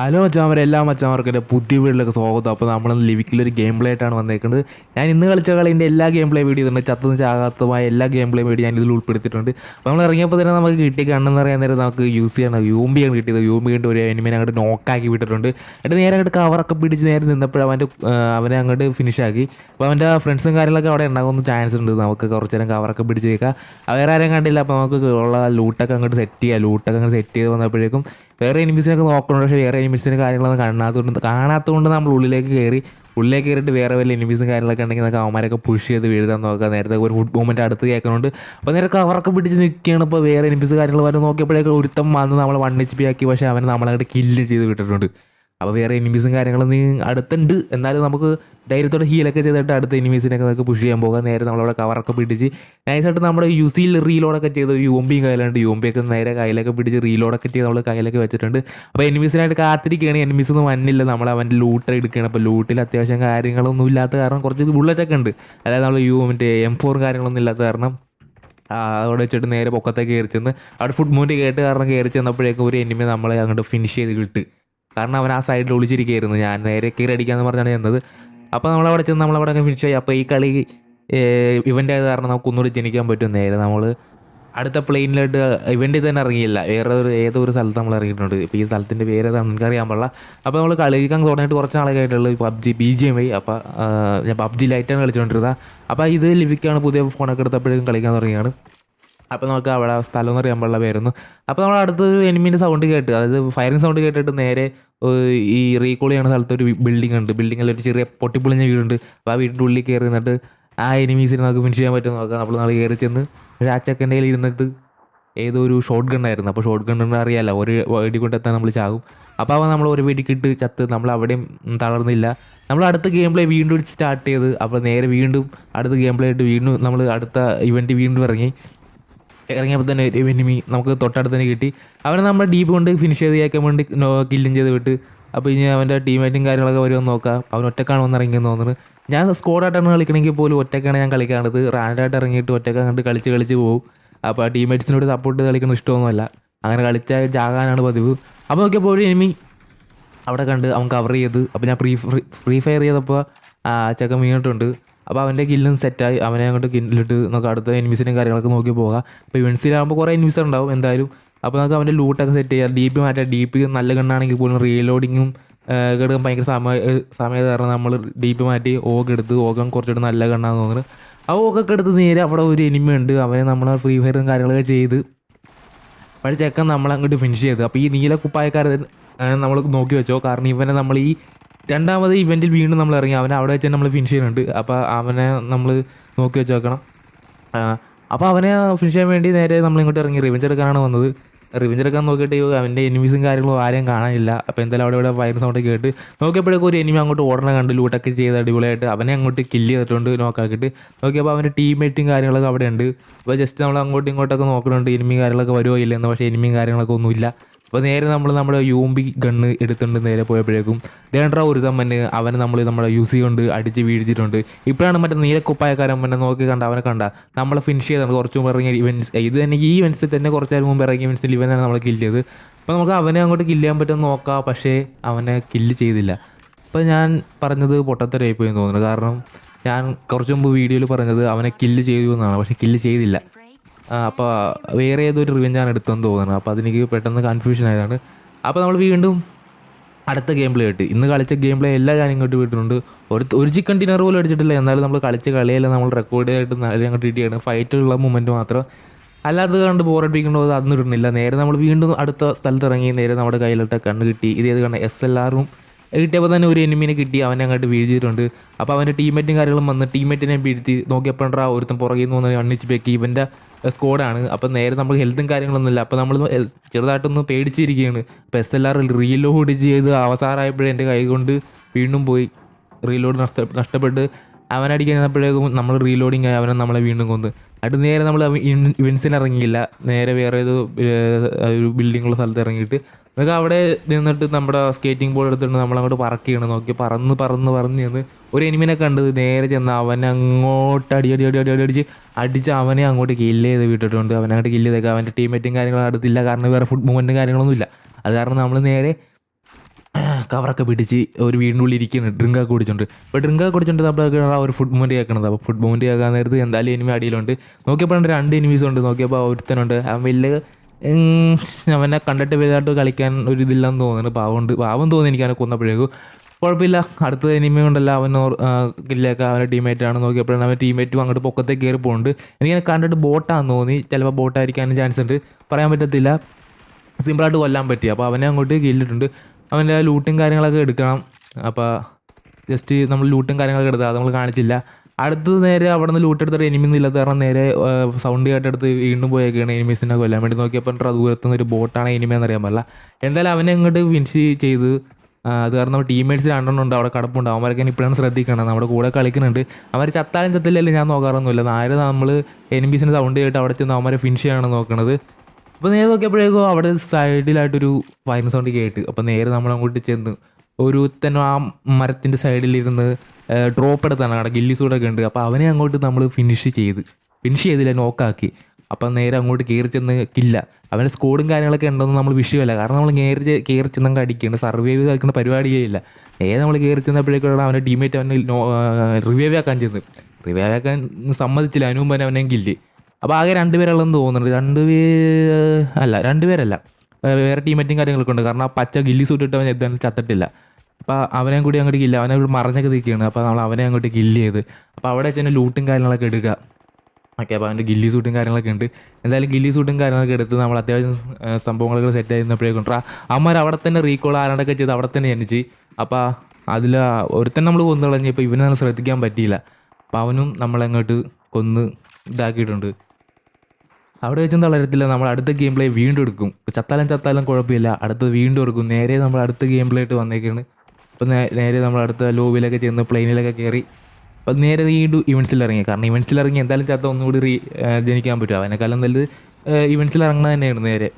Hello മച്ചാമരെ എല്ലാ മച്ചാമാർക്കും പുതിയ വീട്ടിലേക്ക് സ്വാഗതം. അപ്പോൾ നമ്മൾ ലിവിക്കിലൊരു ഗെയിം പ്ലേ ആയിട്ടാണ് വന്നേക്കുന്നത്. ഞാൻ ഇന്ന് കളിച്ച കളീന്റെ എല്ലാ ഗെയിം പ്ലേ വീഡിയോ തന്നെ ചത്തുന്ന ചാകാത്തമായ എല്ലാ ഗെയിം പ്ലേ വീഡിയോ ഞാൻ ഇതിൽ ഉൾപ്പെടുത്തിയിട്ടുണ്ട്. അപ്പോൾ നമ്മൾ ഇറങ്ങിയപ്പോൾ തന്നെ നമുക്ക് കിട്ടിയ കണ്ണെന്ന് പറയാൻ നേരം നമുക്ക് യൂസ് ചെയ്യണം യൂമ്പിയാണ് കിട്ടിയത്. യൂമ്പി കണ്ട് ഒരു എനിമിനെ അങ്ങോട്ട് നോക്കാക്കി വിട്ടിട്ടുണ്ട്. എന്നിട്ട് നേരെ അങ്ങോട്ട് കവറൊക്കെ പിടിച്ച് നേരെ നിന്നപ്പോൾ അവന്റെ അവനെ അങ്ങോട്ട് ഫിനിഷ് ആക്കി. അപ്പോൾ അവന്റെ ഫ്രണ്ട്സും കാര്യങ്ങളൊക്കെ അവിടെ ഉണ്ടാകുന്ന ചാൻസ് ഉണ്ട്. നമുക്ക് കുറച്ച് നേരം കവറൊക്കെ പിടിച്ച് കേൾക്കാം വേറെ ആരും കണ്ടില്ല. അപ്പോൾ നമുക്ക് ഉള്ള ലൂട്ടൊക്കെ അങ്ങോട്ട് സെറ്റ് ചെയ്യാം. ലൂട്ടൊക്കെ അങ്ങോട്ട് സെറ്റ് ചെയ്ത് വന്നപ്പോഴേക്കും വേറെ എനിമീസിനൊക്കെ നോക്കണം പക്ഷേ വേറെ എനിമീസിന്റെ കാര്യങ്ങളൊന്നും കാണാത്തതുകൊണ്ട് കാണാത്തതുകൊണ്ട് നമ്മൾ ഉള്ളിലേക്ക് കയറി ഉള്ളിലേക്ക് കയറിയിട്ട് വേറെ വല്ല എനിമീസും കാര്യങ്ങളൊക്കെ ഉണ്ടെങ്കിൽ നമുക്ക് അവന്മാരൊക്കെ പുഷ് ചെയ്ത് വീഴുതാൻ നോക്കാം. നേരത്തെ ഒരു ഫുഡ് മൂവ്മെന്റ് അടുത്ത് കേൾക്കുന്നുണ്ട് അപ്പോൾ നേരെ കവറൊക്കെ പിടിച്ച് നിൽക്കുകയാണ്. ഇപ്പോൾ വേറെ എനിമീസ് കാര്യങ്ങൾ വരെ നോക്കിയപ്പോഴേക്കും ഒരുത്തം വന്ന് നമ്മൾ വൺ എച്ച് പി ആക്കി. പക്ഷേ അവനെ നമ്മളങ്ങോട്ട് കില്ല് ചെയ്ത് വിട്ടിട്ടുണ്ട്. അപ്പോൾ വേറെ എനിമീസും നീ അടുത്തുണ്ട്. എന്നാലും നമുക്ക് ധൈര്യത്തോടെ ഹീലൊക്കെ ചെയ്തിട്ട് അടുത്ത എനിമീസിനൊക്കെ നമുക്ക് പുഷ് ചെയ്യാൻ പോകാം. നേരെ നമ്മളവിടെ കവറൊക്കെ പിടിച്ച് നൈസായിട്ട് നമ്മുടെ യുസിയിൽ റീലോഡൊക്കെ ചെയ്ത് യുവമ്പിയും കയ്യിലുണ്ട്. യുവമ്പിയൊക്കെ നേരെ കയ്യിലൊക്കെ പിടിച്ച് റീലോഡൊക്കെ ചെയ്ത് നമ്മൾ കയ്യിലൊക്കെ വെച്ചിട്ടുണ്ട്. അപ്പോൾ എനിമീസിനായിട്ട് കാത്തിരിക്കുകയാണ് എനിമീസ് ഒന്നും വന്നില്ല. നമ്മൾ അവന്റെ ലൂട്ട് എടുക്കുകയാണ് അപ്പോൾ ലൂട്ടിൽ അത്യാവശ്യം കാര്യങ്ങളൊന്നും ഇല്ലാത്ത കാരണം കുറച്ച് ബുള്ളറ്റൊക്കെ ഉണ്ട്. അതായത് നമ്മൾ യു മറ്റേ എം ഫോർ കാര്യങ്ങളൊന്നും ഇല്ലാത്ത കാരണം അവിടെ വെച്ചിട്ട് നേരെ പൊക്കത്തേക്ക് കയറി ചെന്ന് അവിടെ ഫുഡ് മൂവിന്റെ കേട്ട് കാരണം കയറി ചെന്നപ്പോഴേക്കും ഒരു എനിമി നമ്മളെ അങ്ങോട്ട് ഫിനിഷ് ചെയ്ത് കിട്ട് കാരണം അവൻ ആ സൈഡിൽ ഒളിച്ചിരിക്കുകയായിരുന്നു. ഞാൻ നേരെ കയറി അടിക്കാമെന്ന് പറഞ്ഞാണ് ചെന്നത്. അപ്പോൾ നമ്മളവിടെ ചെന്ന് നമ്മളവിടെ ഫിനിഷ് ആയി. അപ്പോൾ ഈ കളി ഇവന്റ് ആയത് കാരണം നമുക്ക് ഒന്നുകൂടി ജനിക്കാൻ പറ്റും നേരെ. നമ്മൾ അടുത്ത പ്ലെയിനിലോട്ട് ഇവന്റിൽ തന്നെ ഇറങ്ങിയില്ല. വേറെ ഒരു ഏതൊരു സ്ഥലത്ത് നമ്മൾ ഇറങ്ങിയിട്ടുണ്ട്. ഇപ്പോൾ ഈ സ്ഥലത്തിന്റെ പേര് ഏതാണെന്ന് എനിക്കറിയാൻ പാടില്ല. അപ്പോൾ നമ്മൾ കളിക്കാൻ തുടങ്ങിയിട്ട് കുറച്ച് നാളൊക്കെ ആയിട്ടുള്ളൂ. PUBG B G M I അപ്പോൾ ഞാൻ പബ്ജി ലൈറ്റാണ് കളിച്ചുകൊണ്ടിരുന്നത് അപ്പോൾ ഇത് ലിവിക്കാണ് പുതിയ ഫോണൊക്കെ എടുത്തപ്പോഴേക്കും കളിക്കാൻ തുടങ്ങിയാണ്. അപ്പോൾ നമുക്ക് അവിടെ സ്ഥലം എന്ന് അറിയാൻ പാടില്ല പേരൊന്നും. അപ്പോൾ നമ്മൾ അടുത്ത് എനിമീന്റെ സൗണ്ട് കേട്ട് അതായത് ഫയറിംഗ് സൗണ്ട് കേട്ടിട്ട് നേരെ ഈ റീകോൾ ചെയ്യുന്ന സ്ഥലത്ത് ഒരു ബിൽഡിംഗ് ഉണ്ട്. ബിൽഡിങ്ങിൽ ഒരു ചെറിയ പൊട്ടിപ്പൊളിഞ്ഞ വീടുണ്ട്. അപ്പോൾ ആ വീടിന്റെ ഉള്ളിൽ കയറി നിന്നിട്ട് ആ എനിമീസിനെ നമുക്ക് ഫിനിഷ് ചെയ്യാൻ പറ്റുമെന്ന് നോക്കാം. നമ്മൾ നാളെ കയറി ചെന്ന് ഒരു ആ ചെക്കന്റെ കയ്യിൽ ഇരുന്നിട്ട് ഏതോ ഒരു ഷോട്ട് ഗണ്ണായിരുന്നു അപ്പോൾ ഷോട്ട് ഗണ്ണ് അറിയാമല്ലോ ഒരു വെടി കൊണ്ടെത്താൻ നമ്മൾ ചാകും. അപ്പോൾ അവൻ നമ്മൾ ഒരു വെടിക്കിട്ട് ചത്ത് നമ്മൾ അവിടെയും തളർന്നില്ല. നമ്മൾ അടുത്ത ഗെയിം പ്ലേ വീണ്ടും സ്റ്റാർട്ട് ചെയ്ത് അപ്പോൾ നേരെ വീണ്ടും അടുത്ത ഗെയിം പ്ലേ ആയിട്ട് വീണ്ടും നമ്മൾ അടുത്ത ഇവന്റ് വീണ്ടും ഇറങ്ങി. ഇറങ്ങിയപ്പോൾ തന്നെ ഒരു എനിമി നമുക്ക് തൊട്ടടുത്ത് തന്നെ കിട്ടി. അവനെ നമ്മൾ ഡീപ്പ് കൊണ്ട് ഫിനിഷ് ചെയ്ത് കേൾക്കാൻ വേണ്ടി കില്ലും ചെയ്ത് വിട്ട്. അപ്പോൾ ഇനി അവന്റെ ടീമേറ്റും കാര്യങ്ങളൊക്കെ വരുമെന്ന് നോക്കാം. അവൻ ഒറ്റക്കാണ് വന്ന് ഇറങ്ങിയെന്ന് തോന്നുന്നത് ഞാൻ സ്കോഡായിട്ടാണ് കളിക്കണമെങ്കിൽ പോലും ഒറ്റക്കാണ് ഞാൻ കളിക്കാണത് റാൻഡായിട്ട് ഇറങ്ങിയിട്ട് ഒറ്റക്കാൻ കണ്ട് കളിച്ച് കളിച്ച് പോകും അപ്പോൾ ആ ടീമേറ്റ്സിനോട് സപ്പോർട്ട് കളിക്കുന്ന ഇഷ്ടമൊന്നുമല്ല. അങ്ങനെ കളിച്ചാൽ ജാകാനാണ് പതിവ്. അപ്പോൾ നോക്കിയപ്പോൾ ഒരു എനിമി അവിടെ കണ്ട് അവൻ കവർ ചെയ്ത്. അപ്പോൾ ഞാൻ പ്രീ ഫ്രീ ഫയർ ചെയ്തപ്പോൾ ആ ചക്ക വീണിട്ടുണ്ട്. അപ്പോൾ അവന്റെ കില്ലും സെറ്റായി അവനെ അങ്ങോട്ട് കില്ലിട്ട് നമുക്ക് അടുത്ത എനിമീസിനും കാര്യങ്ങളൊക്കെ നോക്കി പോകാം. അപ്പോൾ ഇവൻസിലാകുമ്പോൾ കുറേ എനിമീസ് ഉണ്ടാവും എന്തായാലും. അപ്പോൾ നമുക്ക് അവന്റെ ലൂട്ടൊക്കെ സെറ്റ് ചെയ്യാം. ഡി പി മാറ്റാം. ഡി പി നല്ല ഗണ്ണാണെങ്കിൽ പോലും റീലോഡിങ്ങും എടുക്കാൻ ഭയങ്കര സമയ സമയം കാരണം നമ്മൾ ഡി പി മാറ്റി ഓഗ് എടുത്ത് ഓഗം കുറച്ചുകൂടി നല്ല ഗണ്ണാന്ന് തോന്നുന്നത് ആ ഓഗൊക്കെ എടുത്ത് നേരെ അവിടെ ഒരു എനിമി ഉണ്ട്. അവനെ നമ്മൾ ഫ്രീ ഫയറും കാര്യങ്ങളൊക്കെ ചെയ്ത് പഴയ ചെക്കൻ നമ്മളങ്ങോട്ട് ഫിനിഷ് ചെയ്ത്. അപ്പോൾ ഈ നീല കുപ്പായക്കാരൻ നമ്മൾ നോക്കി വെച്ചോ? കാരണം ഇവനെ നമ്മൾ ഈ രണ്ടാമത് ഇവന്റിൽ വീണ്ടും നമ്മൾ ഇറങ്ങി. അവനെ അവിടെ വെച്ച് നമ്മൾ ഫിനിഷ് ചെയ്യുന്നുണ്ട്. അപ്പോൾ അവനെ നമ്മൾ നോക്കി വെച്ച് നോക്കണം അപ്പോൾ അവനെ ഫിനിഷ് ചെയ്യാൻ വേണ്ടി നേരെ നമ്മൾ ഇങ്ങോട്ട് ഇറങ്ങി. റിവെഞ്ച് എടുക്കാനാണ് വന്നത്. റിവെഞ്ച് എടുക്കാൻ നോക്കിയിട്ട് അവന്റെ എനിമീസും കാര്യങ്ങളും ആരെയും കാണാനില്ല. അപ്പോൾ എന്തായാലും അവിടെ ഇവിടെ ഫയർ സൗണ്ട് കേട്ട് നോക്കിയപ്പോഴേക്കും ഒരു എനിമി അങ്ങോട്ട് ഓടണം കണ്ട് ലൂട്ടൊക്കെ ചെയ്ത് അടിപൊളിയായിട്ട് അവനെ അങ്ങോട്ട് കില്ല് ചെയ്തിട്ടുണ്ട് നോക്കാക്കിയിട്ട് നോക്കിയപ്പോൾ അവന്റെ ടീംമേറ്റും കാര്യങ്ങളൊക്കെ അവിടെ ഉണ്ട് അപ്പോൾ ജസ്റ്റ് നമ്മൾ അങ്ങോട്ടും ഇങ്ങോട്ടൊക്കെ നോക്കുന്നുണ്ട് എനിമി കാര്യങ്ങളൊക്കെ വരുമോ ഇല്ലെന്ന് പക്ഷേ എനിമിയും കാര്യങ്ങളൊക്കെ ഒന്നുമില്ല. അപ്പോൾ നേരെ നമ്മൾ നമ്മുടെ യൂംബി ഗണ്ണ് എടുത്തുകൊണ്ട് നേരെ പോയപ്പോഴേക്കും ദേണ്ട ഒരു തമ്മന് അവനെ നമ്മൾ നമ്മുടെ യൂസ് കൊണ്ട് അടിച്ച് വീഴ്ത്തിയിട്ടുണ്ട്. ഇപ്പോഴാണ് മറ്റേ നീലക്കുപ്പായക്കാരൻ മന്നെ നോക്കി കണ്ട അവനെ കണ്ട. നമ്മളെ ഫിനിഷ് ചെയ്താണ്. കുറച്ച് മുമ്പ് ഇറങ്ങിയ ഇവൻസ് ഇത് തന്നെ ഈ ഇവൻസിൽ തന്നെ കുറച്ച് മുമ്പ് ഇറങ്ങിയ ഇവൻസിൽ ഇവനാണ് നമ്മൾ കില്ല് ചെയ്ത് അപ്പോൾ നമുക്ക് അവനെ അങ്ങോട്ട് കില്ല് ചെയ്യാൻ പറ്റുമെന്ന് നോക്കാം പക്ഷേ അവനെ കില്ല് ചെയ്തില്ല. അപ്പോൾ ഞാൻ പറഞ്ഞത് പൊട്ടത്തരായി പോയി എന്ന് തോന്നുന്നു. കാരണം ഞാൻ കുറച്ച് മുമ്പ് വീഡിയോയിൽ പറഞ്ഞത് അവനെ കില്ല് ചെയ്തു എന്നാണ് പക്ഷേ കില്ല് ചെയ്തില്ല. അപ്പോൾ വേറെ ഏതൊരു റിവെഞ്ചാണ് എടുത്തെന്ന് തോന്നുന്നത് അപ്പോൾ അതെനിക്ക് പെട്ടെന്ന് കൺഫ്യൂഷൻ ആയതാണ്. അപ്പോൾ നമ്മൾ വീണ്ടും അടുത്ത ഗെയിം പ്ലേ കിട്ടി ഇന്ന് കളിച്ച ഗെയിം പ്ലേ എല്ലാം ഞാൻ ഇങ്ങോട്ട് വിട്ടിട്ടുണ്ട്. ഒരു ഒരു ചിക്കൻ ഡിന്നർ പോലും അടിച്ചിട്ടില്ല. എന്നാലും നമ്മൾ കളിച്ച കളിയെല്ലാം നമ്മൾ റെക്കോർഡ് ആയിട്ട് നല്ല അങ്ങോട്ട് കിട്ടിയാണ് ഫൈറ്റുള്ള മൂമെന്റ് മാത്രം. അല്ലാതെ കണ്ട് ബോറടിപ്പിക്കണ്ടോ അത് അതൊന്നും ഇടുന്നില്ല. നേരെ നമ്മൾ വീണ്ടും അടുത്ത സ്ഥലത്ത് ഇറങ്ങി നേരെ നമ്മുടെ കയ്യിലിട്ട കണ്ണ് കിട്ടി. ഇത് കണ്ട എസ് എൽ ആറും കിട്ടിയപ്പോൾ തന്നെ ഒരു എനിമിനെ കിട്ടി. അവനെ അങ്ങോട്ട് വീഴ്ത്തിയിട്ടുണ്ട്. അപ്പോൾ അവന്റെ ടീമേറ്റും കാര്യങ്ങളും വന്ന് ടീമേറ്റിനെ വീഴ്ത്തി. നോക്കിയപ്പോഴാ ഒരുത്തൻ പുറകിൽ നിന്ന് വന്ന് അണ്ണിച്ച് പേക്കി ഇവന്റെ സ്കോഡാണ് അപ്പോൾ നേരെ നമ്മൾ ഹെൽത്തും കാര്യങ്ങളൊന്നുമില്ല അപ്പോൾ നമ്മൾ ചെറുതായിട്ടൊന്ന് പേടിച്ചിരിക്കുകയാണ്. അപ്പോൾ എസ് എൽ ആർ റീലോഡ് ചെയ്ത് അവസാനമായപ്പോഴേ എന്റെ കൈ കൊണ്ട് വീണ്ടും പോയി റീലോഡ് നഷ്ട നഷ്ടപ്പെട്ട് അവനടിക്കാൻ ചെന്നപ്പോഴേക്കും നമ്മൾ റീലോഡിങ് ആയി. അവനെ നമ്മളെ വീണ്ടും കൊന്ന്. അത് നേരെ നമ്മൾ ഇവൻസിന് ഇറങ്ങിയില്ല. നേരെ വേറെ ഏതോ ഒരു ബിൽഡിങ്ങുള്ള സ്ഥലത്ത് ഇറങ്ങിയിട്ട് നമുക്ക് അവിടെ നിന്നിട്ട് നമ്മുടെ സ്കേറ്റിംഗ് ബോർഡ് എടുത്തിട്ട് നമ്മളങ്ങോട്ട് പറക്കുകയാണ് നോക്കി പറന്ന് പറന്ന് പറന്ന് ചെന്ന് ഒരു എനിമിനെ കണ്ടത്. നേരെ ചെന്ന് അവനെ അങ്ങോട്ട് അടി അടി അടി അടി അടി അടിച്ച് അടിച്ച് അവനെ അങ്ങോട്ട് കില്ല് ചെയ്ത് വിട്ടിട്ടുണ്ട്. അവനെ അങ്ങോട്ട് കില്ല് ചെയ്തേക്കാം. അവന്റെ ടീമേറ്റും കാര്യങ്ങളും അടുത്തില്ല. കാരണം വേറെ ഫുഡ് മൂവ്മെന്റും കാര്യങ്ങളൊന്നും ഇല്ല. അത് കാരണം നമ്മൾ നേരെ കവറൊക്കെ പിടിച്ച് ഒരു വീടിനുള്ളിൽ ഉള്ളിൽ ഇരിക്കുന്നുണ്ട് ഡ്രിങ്കൊക്കെ കുടിച്ചിട്ടുണ്ട് അപ്പോൾ ഡ്രിങ്കൊക്കെ കുടിച്ചിട്ട് നമ്മൾ ആ ഒരു ഫുഡ് മൂവ്മെന്റ് കേൾക്കുന്നത് അപ്പോൾ ഫുഡ് മൂവ്മെന്റ് കേൾക്കാൻ നേരത്ത് എന്തായാലും എനിമി അടിയിലുണ്ട്. നോക്കിയപ്പോൾ രണ്ട് എനിമീസ് ഉണ്ട്. നോക്കിയപ്പോൾ ഒരുത്തനുണ്ട്. അവൻ വലിയ അവനെ കണ്ടിട്ട് വലുതായിട്ട് കളിക്കാൻ ഒരു ഇതില്ലെന്ന് തോന്നുന്നു. പാവമുണ്ട്. പാവം തോന്നി എനിക്ക് അവനെ കൊന്നപ്പോഴേക്കും. കുഴപ്പമില്ല. അടുത്ത എനിമി കൊണ്ടല്ല അവൻ കില്ലൊക്കെ അവന്റെ ടീംമേറ്റ് ആണ് നോക്കിയപ്പോഴാണ് അവൻ ടീമേറ്റും അങ്ങോട്ട് പൊക്കത്തേക്ക് കയറി പോകുന്നുണ്ട് എനിക്കങ്ങനെ കണ്ടിട്ട് ബോട്ടാന്ന് തോന്നി. ചിലപ്പോൾ ബോട്ടായിരിക്കാനും ചാൻസ് ഉണ്ട്. പറയാൻ പറ്റത്തില്ല. സിമ്പിളായിട്ട് കൊല്ലാൻ പറ്റി. അപ്പോൾ അവനെ അങ്ങോട്ട് കില്ലിട്ടുണ്ട് അവന്റെ ലൂട്ടും കാര്യങ്ങളൊക്കെ എടുക്കണം. അപ്പോൾ ജസ്റ്റ് നമ്മൾ ലൂട്ടും കാര്യങ്ങളൊക്കെ എടുത്താൽ നമ്മൾ കാണിച്ചില്ല. അടുത്തത് നേരെ അവിടെ നിന്ന് ലൂട്ട് എടുത്തിട്ട് എനിമി ഇല്ലാത്ത കാരണം നേരെ സൗണ്ട് കേട്ടെടുത്ത് വീണ്ടും പോയേക്കാണ് എനിമീസിനെ കൊല്ലാൻ വേണ്ടി. നോക്കിയപ്പോൾ ദൂരത്തു നിന്ന് ഒരു ബോട്ടാണ് എനിമി എന്നറിയാൻ പറ്റില്ല എന്തായാലും അവനെ അങ്ങോട്ട് വിൻസ് ചെയ്ത് അത് കാരണം നമ്മുടെ ടീമേറ്റ്സ് രണ്ടെണ്ണം ഉണ്ട് അവിടെ കടപ്പുണ്ട്. അവന്മാരൊക്കെ ഇപ്പോഴാണ് ശ്രദ്ധിക്കണം. നമ്മുടെ കൂടെ കളിക്കുന്നുണ്ട്. അവർ ചത്താലും ചത്തില്ലല്ലോ ഞാൻ നോക്കാറൊന്നുമില്ല. നേരെ നമ്മൾ എനിമീസിന്റെ സൗണ്ട് കേട്ട് അവിടെ ചെന്ന് അവന്മാരെ ഫിനിഷ് ചെയ്യാണ് നോക്കണത്. അപ്പോൾ നേരെ നോക്കിയപ്പോഴേക്കും അവിടെ സൈഡിലായിട്ടൊരു വയറിന് സൗണ്ട് കേട്ട്. അപ്പോൾ നേരെ നമ്മളങ്ങോട്ട് ചെന്ന് ഒരുത്തനും ആ മരത്തിന്റെ സൈഡിലിരുന്ന് ഡ്രോപ്പ് എടുത്താണ്. അവിടെ ഗില്ലിസൂടൊക്കെ ഉണ്ട്. അപ്പോൾ അവനെ അങ്ങോട്ട് നമ്മൾ ഫിനിഷ് ചെയ്ത്. ഫിനിഷ് ചെയ്തില്ല നോക്കാക്കി അപ്പം നേരെ അങ്ങോട്ട് കയറി ചെന്ന് കില്ല. അവന്റെ സ്കോഡും കാര്യങ്ങളൊക്കെ ഉണ്ടെന്ന് നമ്മൾ വിഷയമല്ല കാരണം നമ്മൾ കയറി കയറി ചെന്നങ്ങ് അടിക്കുകയാണ് സർവൈവ് കളിക്കുന്ന പരിപാടിയേ ഇല്ല നേരെ നമ്മൾ കയറി ചെന്നപ്പോഴേക്കും അവന്റെ ടീമേറ്റ് അവനെ റിവൈവ് ആക്കാൻ ചെന്ന് റിവൈവ് ആക്കാൻ സമ്മതിച്ചില്ല. അതിനു അവനെ കില്ല് അപ്പോൾ ആകെ രണ്ടുപേരുള്ളതെന്ന് തോന്നുന്നുണ്ട്. പേ അല്ല രണ്ടുപേരല്ല. വേറെ ടീമേറ്റും കാര്യങ്ങളൊക്കെ ഉണ്ട്. കാരണം ആ പച്ച ഗില്ലി സൂട്ട് അവൻ എന്തായാലും ചത്തിട്ടില്ല. അപ്പോൾ അവനെ കൂടി അങ്ങോട്ട് കില്ല അവനെ കൂടി മറഞ്ഞൊക്കെ നിൽക്കുകയാണ് അപ്പോൾ നമ്മൾ അവനെ അങ്ങോട്ട് ഗില്ല് ചെയ്ത്. അപ്പോൾ അവിടെ വെച്ച് തന്നെ ലൂട്ടും കാര്യങ്ങളൊക്കെ എടുക്കുക. ഓക്കെ അപ്പോൾ അവന്റെ ഗില്ലി സൂട്ടും കാര്യങ്ങളൊക്കെ ഉണ്ട്. എന്തായാലും ഗില്ലി സൂട്ടും കാര്യങ്ങളൊക്കെ എടുത്ത് നമ്മൾ അത്യാവശ്യം സംഭവങ്ങളൊക്കെ സെറ്റ് ചെയ്യുന്നപ്പോഴേക്കും അമ്മമാർ അവിടെ തന്നെ റീകോൾ ആരാണ്ടൊക്കെ ചെയ്ത് അവിടെ തന്നെ ജനിച്ച്. അപ്പോൾ അതിൽ ഒരുത്തൻ നമ്മൾ കൊന്നു കളഞ്ഞപ്പോൾ ഇവനെ ശ്രദ്ധിക്കാൻ പറ്റിയില്ല. അപ്പോൾ അവനും നമ്മളങ്ങോട്ട് കൊന്ന് ഇതാക്കിയിട്ടുണ്ട്. അവിടെ വെച്ചും തളരത്തില്ല. നമ്മൾ അടുത്ത ഗെയിം പ്ലേ വീണ്ടും എടുക്കും. ചത്താലും ചത്താലും കുഴപ്പമില്ല. അടുത്തത് വീണ്ടും എടുക്കും. നേരെ നമ്മൾ അടുത്ത ഗെയിം പ്ലേ ആയിട്ട് വന്നേക്കാണ് അപ്പോൾ നേരെ നമ്മൾ അടുത്ത ലോബിലൊക്കെ ചെന്ന് പ്ലെയിനിലൊക്കെ കയറി അപ്പം നേരെ വീണ്ടും ഇവൻസിൽ ഇറങ്ങി കാരണം ഇവൻസിൽ ഇറങ്ങി എന്തായാലും ചത്ത ഒന്നുകൂടി റീ ജനിക്കാൻ പറ്റും. അതിനേക്കാളും നല്ലത് ഇവൻസിൽ ഇറങ്ങുന്നത് തന്നെയാണ് നേരെ.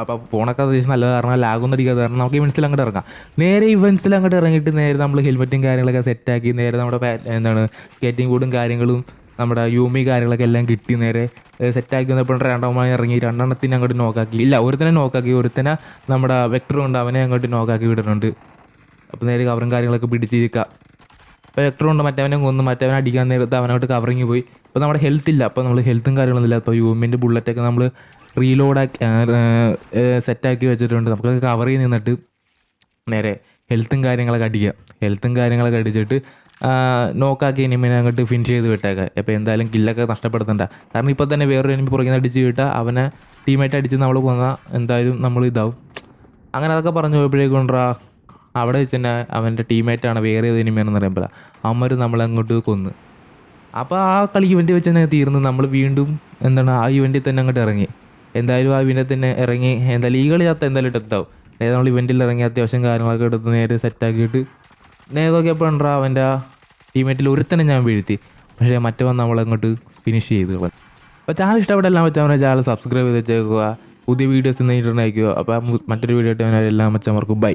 അപ്പോൾ ഫോണൊക്കെ അത്യാവശ്യം നല്ലത് കാരണം ലാഗൊന്നും അടിക്കാതെ കാരണം നമുക്ക് ഇവൻസിൽ അങ്ങോട്ട് ഇറങ്ങാം. നേരെ ഇവൻസിൽ അങ്ങോട്ട് ഇറങ്ങിയിട്ട് നേരെ നമ്മൾ ഹെൽമെറ്റും കാര്യങ്ങളൊക്കെ സെറ്റാക്കി നേരെ നമ്മുടെ എന്താണ് സ്കേറ്റിംഗ് ബോർഡും കാര്യങ്ങളും നമ്മുടെ യൂമി കാര്യങ്ങളൊക്കെ എല്ലാം കിട്ടി നേരെ സെറ്റാക്കി വന്നപ്പോൾ രണ്ടാമത് ഇറങ്ങി. രണ്ടെണ്ണത്തിന് അങ്ങോട്ട് നോക്കാക്കി ഇല്ല ഒരുത്തനെ നോക്കാക്കി ഒരുത്തനെ നമ്മുടെ വെക്ടർ കൊണ്ട് അവനെ അങ്ങോട്ട് നോക്കാക്കി വിടുന്നുണ്ട്. അപ്പോൾ നേരെ കവറും കാര്യങ്ങളൊക്കെ പിടിച്ചിരിക്കുക അപ്പോൾ വെക്ടർ കൊണ്ട് മറ്റവനെ കൊന്ന് മറ്റവനെ അടിക്കാൻ നേരത്ത് അവനോട്ട് കവറിങ് പോയി. അപ്പോൾ നമ്മുടെ ഹെൽത്ത് ഇല്ല. അപ്പോൾ നമ്മൾ ഹെൽത്തും കാര്യങ്ങളൊന്നും ഇല്ല. അപ്പോൾ യൂമിന്റെ ബുള്ളറ്റൊക്കെ നമ്മൾ റീലോഡാക്കി സെറ്റാക്കി വെച്ചിട്ടുണ്ട്. നമുക്കൊക്കെ കവർ ചെയ്ത് നിന്നിട്ട് നേരെ ഹെൽത്തും കാര്യങ്ങളൊക്കെ അടിക്കുക ഹെൽത്തും കാര്യങ്ങളൊക്കെ അടിച്ചിട്ട് നോക്കാക്കി എനിമിനെ അങ്ങോട്ട് ഫിനിഷ് ചെയ്ത് വിട്ടേക്കാം. അപ്പോൾ എന്തായാലും കില്ലൊക്കെ നഷ്ടപ്പെടുത്തണ്ട. കാരണം ഇപ്പോൾ തന്നെ വേറൊരു എനിമി നിന്ന് അടിച്ച് വിട്ടാൽ അവനെ ടീമായിട്ട് അടിച്ച് നമ്മൾ കൊന്നാൽ എന്തായാലും നമ്മൾ ഇതാവും. അങ്ങനെ അതൊക്കെ പറഞ്ഞു പോയപ്പോഴേക്കൊണ്ടാ അവിടെ വെച്ച് തന്നെ അവന്റെ ടീമേറ്റാണ് വേറെ ഏത് എനിമിയാണെന്ന് പറയുമ്പോൾ അമ്മർ നമ്മളങ്ങോട്ട് കൊന്ന്. അപ്പോൾ ആ കളി ഇവന്റ് വെച്ച് തന്നെ തീർന്നു നമ്മൾ വീണ്ടും എന്താണ് ആ ഇവന്റിൽ തന്നെ അങ്ങോട്ട് ഇറങ്ങി. എന്തായാലും ആ ഇവന്റെ തന്നെ ഇറങ്ങി എന്തായാലും ഈ കളി അത്ത എന്തായാലും ഇട്ടെത്താവും നേരെ നമ്മൾ ഇവന്റിൽ ഇറങ്ങി അത്യാവശ്യം കാര്യങ്ങളൊക്കെ എടുത്ത് നേരെ സെറ്റാക്കിയിട്ട് നേരെ ഉണ്ടാ അവന്റെ ടീമേറ്റിൽ ഒരുത്തനെ ഞാൻ വീഴ്ത്തി. പക്ഷേ മറ്റവൻ നമ്മളങ്ങോട്ട് ഫിനിഷ് ചെയ്തു അപ്പോൾ ചാനൽ ഇഷ്ടപ്പെട്ടെല്ലാം വെച്ചാൽ ചാനൽ സബ്സ്ക്രൈബ് ചെയ്ത് വെച്ചേക്കുക. പുതിയ വീഡിയോസ് നേരിട്ടുണ്ടായിരിക്കുക അപ്പോൾ മറ്റൊരു വീഡിയോ ആയിട്ട് അവർക്ക് ബൈ